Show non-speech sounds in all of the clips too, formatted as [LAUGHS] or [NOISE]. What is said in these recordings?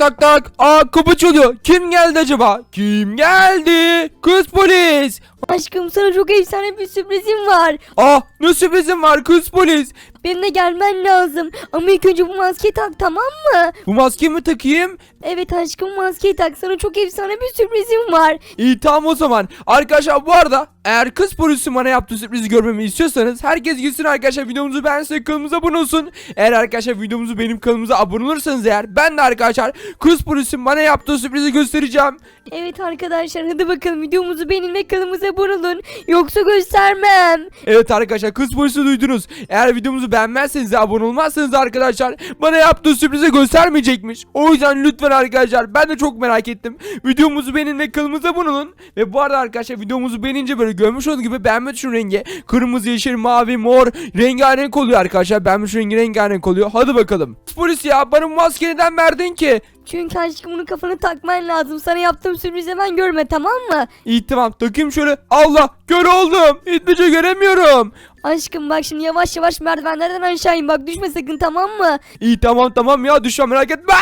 tak tak. Aa kapı çalıyor. Kim geldi acaba? Kim geldi? Kız polis. Aşkım sana çok efsane bir sürprizim var. Ah ne sürprizim var kız polis. Benimle gelmen lazım. Ama ilk önce bu maskeyi tak tamam mı? Bu maskeyi mi takayım? Evet aşkım maskeyi tak. Sana çok efsane bir sürprizim var. İyi tamam o zaman. Arkadaşlar bu arada eğer kız polisin bana yaptığı sürprizi görmemi istiyorsanız herkes gitsin arkadaşlar videomuzu beğensin kanalımıza abone olsun. Eğer arkadaşlar videomuzu benim kanalımıza abone olursanız eğer ben de arkadaşlar kız polisin bana yaptığı sürprizi göstereceğim. Evet arkadaşlar hadi bakalım videomuzu beğenin ve kanalımıza abone olun. Yoksa göstermem. Evet arkadaşlar kız polisi duydunuz. Eğer videomuzu beğenmezseniz abone olmazsanız da arkadaşlar bana yaptığı sürprizi göstermeyecekmiş. O yüzden lütfen arkadaşlar ben de çok merak ettim. Videomuzu beğenin ve kanalımıza abone olun. Ve bu arada arkadaşlar videomuzu beğenince böyle görmüş olduğunuz gibi beğenme tuşunun rengi kırmızı, yeşil, mavi, mor rengarenk oluyor arkadaşlar. Beğenme tuşunun rengi rengarenk oluyor. Hadi bakalım. Kız Polis ya bana bu maskeyi neden verdin ki? Çünkü aşkım bunu kafana takman lazım. Sana yaptığım sürprizi hemen görme tamam mı? İyi tamam takayım şöyle. Allah kör oldum. Hiçbir şey göremiyorum. Aşkım bak şimdi yavaş yavaş merdivenlerden aşağı in bak düşme sakın tamam mı? İyi tamam tamam ya düşme merak etme.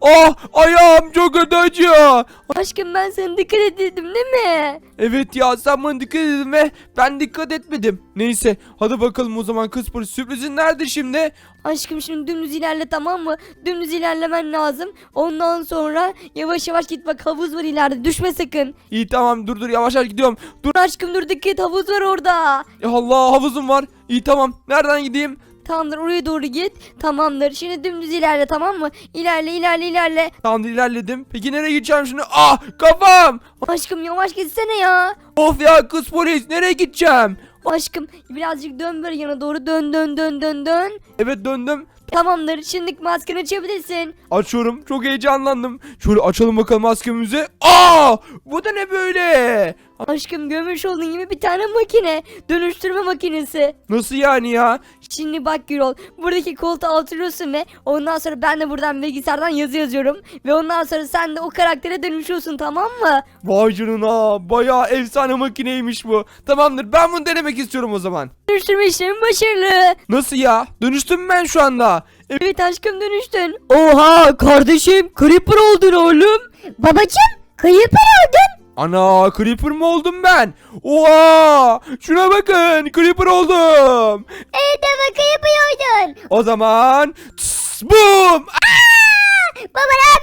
Oh ayağım çok kötü acıyor. Aşkım ben sana dikkat et dedim değil mi? Evet ya sen bana dikkat edin ve ben dikkat etmedim. Neyse hadi bakalım o zaman kız polis sürprizin nerede şimdi? Aşkım şimdi dümdüz ilerle tamam mı? Dümdüz ilerlemen lazım. Ondan sonra yavaş yavaş git bak havuz var ileride düşme sakın. İyi tamam dur dur yavaş yavaş gidiyorum. Dur Aşkım dur dikkat havuz var orada. Ya Allah havuzum var. İyi tamam nereden gideyim? Tamamdır oraya doğru git. Tamamdır. Şimdi dümdüz ilerle tamam mı? İlerle ilerle ilerle. Tamam ilerledim. Peki nereye gideceğim şimdi? Ah kafam. Aşkım yavaş gitsene ya. Of ya kız polis nereye gideceğim? Aşkım birazcık dön böyle yana doğru dön dön dön dön dön. Evet döndüm. Tamamdır şimdi maskeni açabilirsin. Açıyorum. Çok heyecanlandım. Şöyle açalım bakalım maskemizi. Aa! Bu da ne böyle? Aşkım görmüş olduğun gibi bir tane makine. Dönüştürme makinesi. Nasıl yani ya? Şimdi bak Gürol buradaki koltuğa oturuyorsun ve ondan sonra ben de buradan bilgisayardan yazı yazıyorum. Ve ondan sonra sen de o karaktere dönüşüyorsun tamam mı? Vay canına. Bayağı efsane makineymiş bu. Tamamdır. Ben bunu denemek istiyorum o zaman. Dönüştürme işlemi başarılı. Nasıl ya? Dönüştüm mü ben şu anda? E, Evet aşkım dönüştün. Oha kardeşim creeper oldun oğlum. Babacım kayıp oldun. Ana Creeper mı oldum ben? Oha! Şuna bakın. Creeper oldum. Evet ama kayıp oldun. O zaman tıs, bum! Baba ne.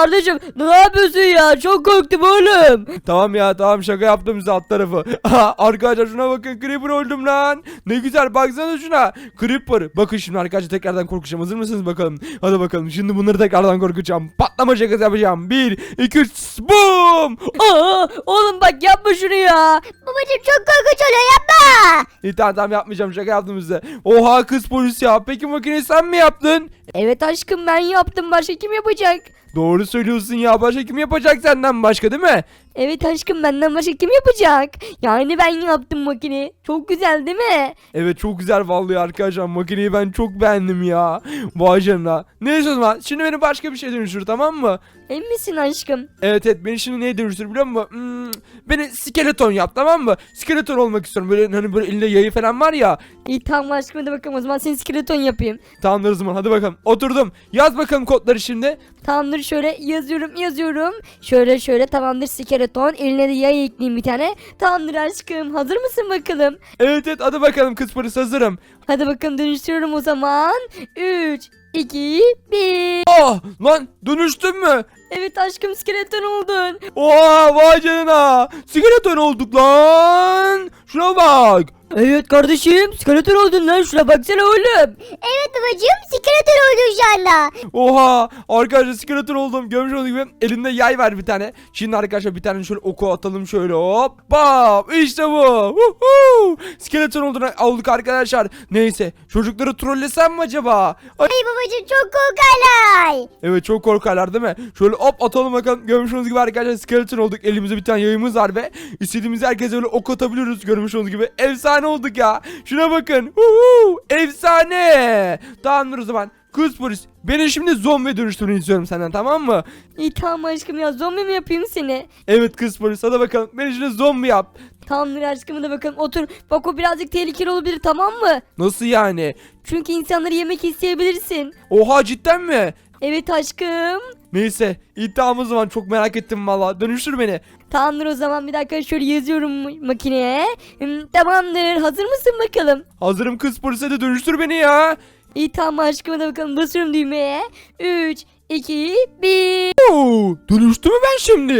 Kardeşim ne yapıyorsun ya çok korktum oğlum. Tamam ya tamam şaka yaptım size alt tarafı. Aha, [LAUGHS] Arkadaşlar şuna bakın Creeper oldum lan. Ne güzel baksana şuna. Creeper. Bakın şimdi arkadaşlar tekrardan korkacağım. Hazır mısınız bakalım? Hadi bakalım şimdi bunları tekrardan korkacağım. Patlama şakası yapacağım. 1, 2, 3, bum! Aa, oğlum bak yapma şunu ya. Babacım çok korkunç oluyor yapma. İyi tamam tamam yapmayacağım şaka yaptım size. Oha kız polis ya. Peki makineyi sen mi yaptın? Evet aşkım ben yaptım başka kim yapacak? Doğru söylüyorsun ya. Başka kim yapacak senden başka değil mi? Evet aşkım benden başka kim yapacak? Yani ben yaptım makineyi. Çok güzel değil mi? Evet çok güzel vallahi arkadaşlar makineyi ben çok beğendim ya. Vay canına. Neyse o zaman şimdi beni başka bir şey dönüştür tamam mı? Emin misin aşkım? Evet evet beni şimdi neye dönüştür biliyor musun? Hmm, beni skeleton yap tamam mı? Skeleton olmak istiyorum böyle hani böyle elinde yayı falan var ya. İyi tamam aşkım hadi bakalım o zaman seni skeleton yapayım. Tamamdır o zaman hadi bakalım oturdum. Yaz bakalım kodları şimdi. Tamamdır şöyle yazıyorum yazıyorum. Şöyle şöyle tamamdır skeleton. Eline de yay ekleyeyim bir tane. Tamamdır aşkım hazır mısın bakalım? Evet evet hadi bakalım kız polis hazırım. Hadi bakalım dönüştürüyorum o zaman. 3, 2, 1. Ah lan dönüştün mü? Evet aşkım skeleton oldun. Oha vay canına. Skeleton olduk lan. Şuna bak. Evet kardeşim skeleton oldun lan. Şuna baksana oğlum. Evet babacığım skeleton oldun şu anda. Oha arkadaşlar skeleton oldum. Görmüş olduğunuz gibi elimde yay var bir tane. Şimdi arkadaşlar bir tane şöyle oku atalım şöyle hop. Bam işte bu. Woohoo! Skeleton olduk, olduk arkadaşlar. Neyse çocukları trollesem mi acaba? Ay, Ay babacığım çok korkarlar. Evet çok korkarlar değil mi? Şöyle hop atalım bakalım. Görmüş olduğunuz gibi arkadaşlar skeleton olduk. Elimizde bir tane yayımız var ve istediğimiz herkese öyle ok atabiliyoruz. Görmüş olduğunuz gibi. Efsane olduk ya şuna bakın Woohoo! Efsane Tamamdır o zaman Kız polis beni şimdi zombi dönüştürün istiyorum senden tamam mı? İyi tamam aşkım ya zombi mi yapayım seni? Evet kız polis hadi bakalım beni şimdi zombi yap. Tamamdır aşkım hadi bakalım otur. Bak o birazcık tehlikeli olabilir tamam mı? Nasıl yani? Çünkü insanları yemek isteyebilirsin. Oha cidden mi? Evet aşkım. Neyse iddiamız zaman çok merak ettim valla. Dönüştür beni. Tamamdır o zaman bir dakika şöyle yazıyorum ma- makineye. Hmm, tamamdır hazır mısın bakalım? Hazırım kız polise de dönüştür beni ya. İyi tamam aşkım hadi bakalım basıyorum düğmeye. 3, 2, 1. Oo, dönüştü mü ben şimdi?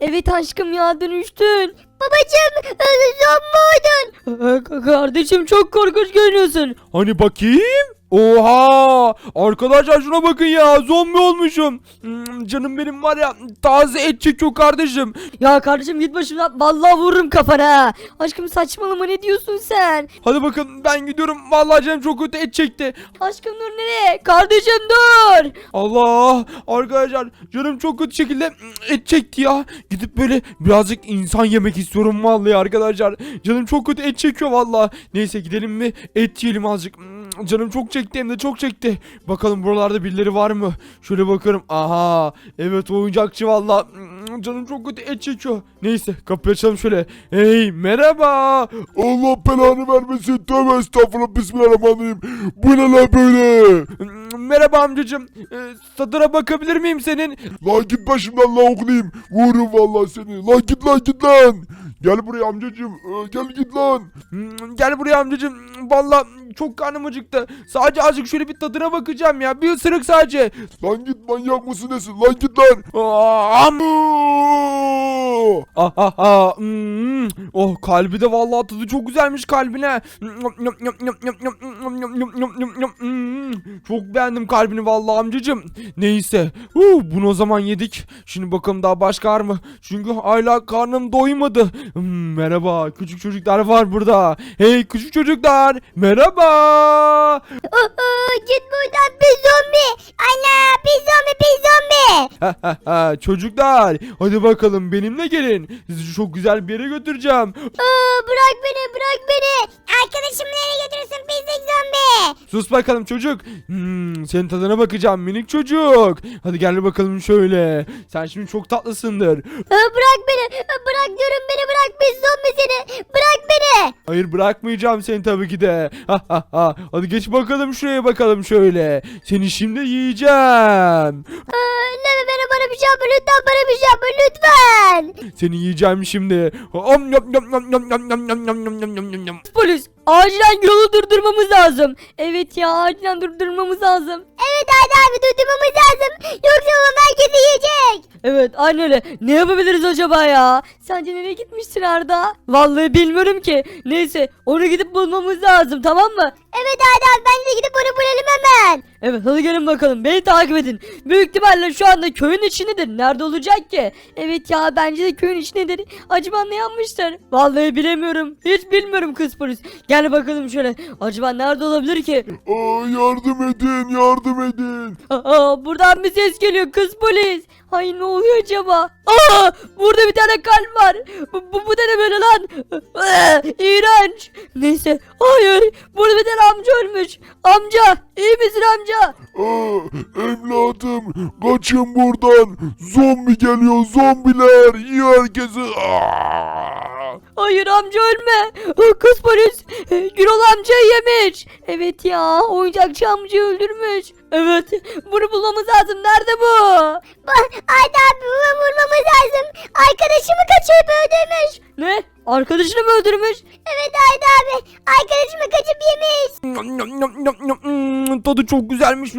Evet aşkım ya dönüştün. Babacım zombi oldun. Kardeşim çok korkunç görünüyorsun. Hani bakayım? Oha! Arkadaşlar şuna bakın ya zombi olmuşum. Hmm, canım benim var ya taze et çekiyor kardeşim. Ya kardeşim git başımdan vallahi vururum kafana. Aşkım saçmalama ne diyorsun sen? Hadi bakın ben gidiyorum. Vallahi canım çok kötü et çekti. Aşkım dur nereye? Kardeşim dur. Allah! Arkadaşlar canım çok kötü şekilde et çekti ya. Gidip böyle birazcık insan yemek istiyorum vallahi arkadaşlar. Canım çok kötü et çekiyor vallahi. Neyse gidelim mi et yiyelim azıcık. Canım çok çekti hem de çok çekti. Bakalım buralarda birileri var mı? Şöyle bakarım. Aha! Evet oyuncakçı vallahi. Hmm, Canım çok kötü et çekiyor. Neyse kapıyı açalım şöyle. Hey merhaba! Allah belanı vermesin. Tövbe estağfurullah. Bismillahirrahmanirrahim. Bu ne lan böyle? Hmm, Merhaba amcacım. Ee, Sadıra bakabilir miyim senin? Lan git başımdan lan oklayayım. Vururum vallahi seni. Lan git lan git lan. Gel buraya amcacığım. Ee, gel git lan. Hmm, Gel buraya amcacım. Valla çok karnım acıktı. Sadece azıcık şöyle bir tadına bakacağım ya. Bir ısırık sadece. Lan git manyak mısın nesin? Lan git lan. Aa, am- Oo! Ah, ah, ah, hmm. Oh kalbi de vallahi tadı çok güzelmiş kalbine. Hmm, Çok beğendim kalbini vallahi amcacım. Neyse. Huh, bunu o zaman yedik. Şimdi bakalım daha başka var mı? Çünkü hala karnım doymadı. Hmm, merhaba. Küçük çocuklar var burada. Hey küçük çocuklar. Merhaba. Git buradan bir zombi. Ana bir zombi bir zombi. [LAUGHS] çocuklar. Hadi bakalım benimle gelin. Sizi çok güzel bir yere götüreceğim. bırak beni bırak beni. Arkadaşımı nereye götürürsün pislik zombi. Sus bakalım çocuk. Hmm, senin tadına bakacağım minik çocuk. Hadi gel bakalım şöyle. Sen şimdi çok tatlısındır. Bırak beni bırak diyorum beni bırak pis zombi seni. Bırak beni. Hayır bırakmayacağım seni tabii ki de. Ha, ha, ha. Hadi geç bakalım şuraya bakalım şöyle. Seni şimdi yiyeceğim. Ne beni bana bir şey yapma lütfen bana bir şey yapma lütfen. Seni yiyeceğim şimdi. Om, yom, yom, yom, yom, yom, yom, yom, yom, yom, yom, yom, yom. Polis acilen yolu durdurmamız lazım. Evet ya acilen durdurmamız lazım. Evet hadi abi durdurmamız lazım. Yoksa o herkesi yiyecek. Evet aynen öyle. Ne yapabiliriz acaba ya? Sence nereye gitmiştir Arda? Vallahi bilmiyorum ki. Neyse onu gidip bulmamız lazım tamam mı? Evet hadi abi bence de gidip onu bulalım hemen. Evet hadi gelin bakalım beni takip edin. Büyük ihtimalle şu anda köyün içindedir. Nerede olacak ki? Evet ya bence de köyün içindedir. Acaba ne yapmıştır? Vallahi bilemiyorum. Hiç bilmiyorum kız polis. Gel bakalım şöyle. Acaba nerede olabilir ki? Aa, yardım edin yardım edin. Aa, buradan bir ses geliyor kız polis. Ay ne oluyor acaba? Aa, burada bir tane kalp var. Bu, bu, bu da ne böyle lan? Aa, İğrenç. Neyse. Hayır. Burada bir tane amca ölmüş. Amca. iyi misin amca? Aa, evladım kaçın buradan. Zombi geliyor zombiler. Yiyor herkesi. Aa! Hayır amca ölme. Kız polis. e, Gürol amcayı yemiş. Evet ya oyuncakçı amcayı öldürmüş. Evet. Bunu bulmamız lazım. Nerede bu? Haydi abi bunu vurmamız lazım. Arkadaşımı kaçırıp öldürmüş. Ne? Arkadaşını mı öldürmüş? Evet Haydi abi. Arkadaşımı kaçıp yemiş. Hmm, Tadı çok güzelmiş.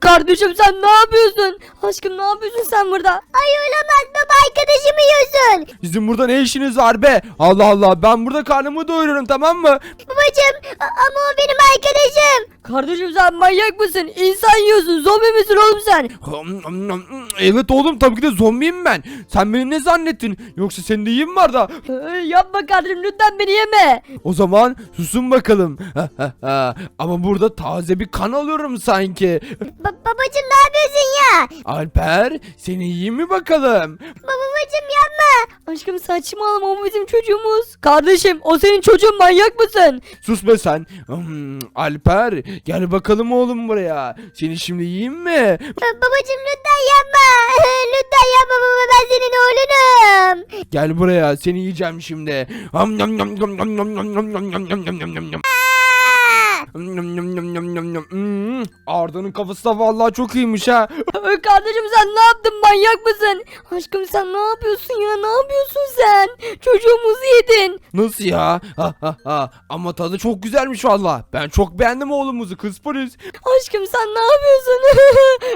Kardeşim sen ne yapıyorsun? Aşkım ne yapıyorsun sen burada? Ay olamaz baba arkadaşımı yiyorsun. Sizin burada ne işiniz var be? Allah Allah ben burada karnımı doyuruyorum tamam mı? Babacım a- ama o benim arkadaşım. Kardeşim sen manyak mısın? İnsan yiyorsun. Zombi misin oğlum sen? Evet oğlum tabii ki de zombiyim ben. Sen beni ne zannettin? Yoksa senin de iyi mi var da? Ee, yapma kardeşim lütfen beni yeme. O zaman susun bakalım. [LAUGHS] Ama burada taze bir kan alıyorum sanki. Ba- babacım ne yapıyorsun ya? Alper seni iyi mi bakalım? Ba- babacım yapma. Aşkım saçmalama o bizim çocuğumuz. Kardeşim o senin çocuğun manyak mısın? Sus be sen. Hmm, Alper gel bakalım oğlum buraya. Seni şimdi yiyeyim mi? Ba- babacım lütfen yapma. lütfen yapma baba ben senin oğlunum. Gel buraya seni yiyeceğim şimdi. Ham, yam, yam, yam, yam, yam, yam, yam, yam, yam, yam, yam, yam, yam. Nyam, Hmm, Arda'nın kafası da vallahi çok iyiymiş ha. [LAUGHS] Kardeşim sen ne yaptın manyak mısın? Aşkım sen ne yapıyorsun ya ne yapıyorsun sen? Çocuğumuzu yedin. Nasıl ya? Ha, ha, ha. Ama tadı çok güzelmiş valla. Ben çok beğendim oğlumuzu kız polis. Aşkım sen ne yapıyorsun?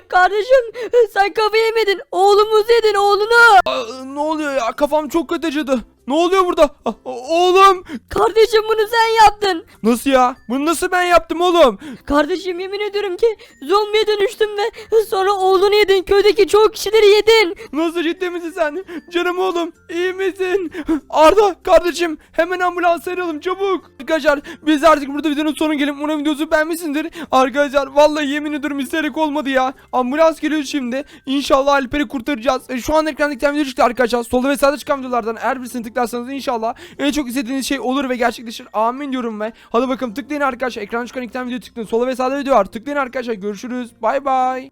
[LAUGHS] Kardeşim sen kafayı yemedin. Oğlumuzu yedin oğlunu. Aa, ne oluyor ya? Kafam çok kötü acıdı. Ne oluyor burada? Ah, oğlum. Kardeşim bunu sen yaptın. Nasıl ya? Bunu nasıl ben yaptım oğlum? Kardeşim yemin ediyorum ki zombiye dönüştün ve sonra oğlunu yedin. Köydeki çoğu kişileri yedin. Nasıl ciddi misin sen? Canım oğlum iyi misin? Arda kardeşim hemen ambulans arayalım çabuk. Arkadaşlar biz artık burada videonun sonu gelip umarım videosu beğenmişsindir. Arkadaşlar vallahi yemin ediyorum isterek olmadı ya. Ambulans geliyor şimdi. İnşallah Alper'i kurtaracağız. E, şu an ekranda iki tane video çıktı arkadaşlar. Solda ve sağda çıkan videolardan eğer birisini tıklarsanız inşallah en çok istediğiniz şey olur ve gerçekleşir. Amin diyorum ve hadi bakalım tıklayın arkadaşlar. Ekranda çıkan tane video tıklayın. Sola ve sağda video var. Tıklayın arkadaşlar. Görüşürüz. Bay bay.